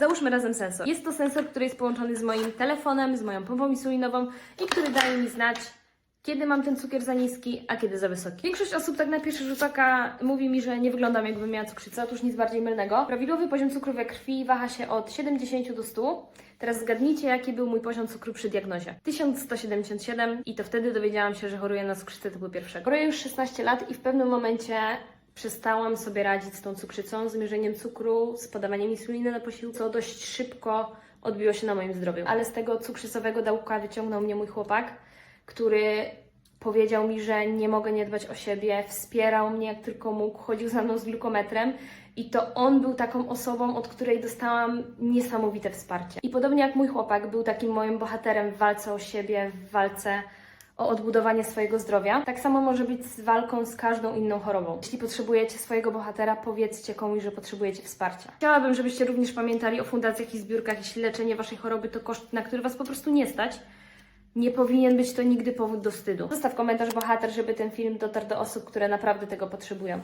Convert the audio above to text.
Załóżmy razem sensor. Jest to sensor, który jest połączony z moim telefonem, z moją pompą insulinową i który daje mi znać, kiedy mam ten cukier za niski, a kiedy za wysoki. Większość osób tak na pierwszy rzut oka mówi mi, że nie wyglądam jakbym miała cukrzycę, otóż nic bardziej mylnego. Prawidłowy poziom cukru we krwi waha się od 70 do 100. Teraz zgadnijcie, jaki był mój poziom cukru przy diagnozie. 1177 i to wtedy dowiedziałam się, że choruję na cukrzycę typu pierwszego. Choruję już 16 lat i w pewnym momencie przestałam sobie radzić z tą cukrzycą, z mierzeniem cukru, z podawaniem insuliny na posiłku, co dość szybko odbiło się na moim zdrowiu. Ale z tego cukrzycowego dołka wyciągnął mnie mój chłopak, który powiedział mi, że nie mogę nie dbać o siebie, wspierał mnie jak tylko mógł, chodził za mną z glukometrem i to on był taką osobą, od której dostałam niesamowite wsparcie. I podobnie jak mój chłopak był takim moim bohaterem w walce o siebie, w walce o odbudowanie swojego zdrowia. Tak samo może być z walką z każdą inną chorobą. Jeśli potrzebujecie swojego bohatera, powiedzcie komuś, że potrzebujecie wsparcia. Chciałabym, żebyście również pamiętali o fundacjach i zbiórkach, jeśli leczenie waszej choroby to koszt, na który was po prostu nie stać. Nie powinien być to nigdy powód do wstydu. Zostaw komentarz bohater, żeby ten film dotarł do osób, które naprawdę tego potrzebują.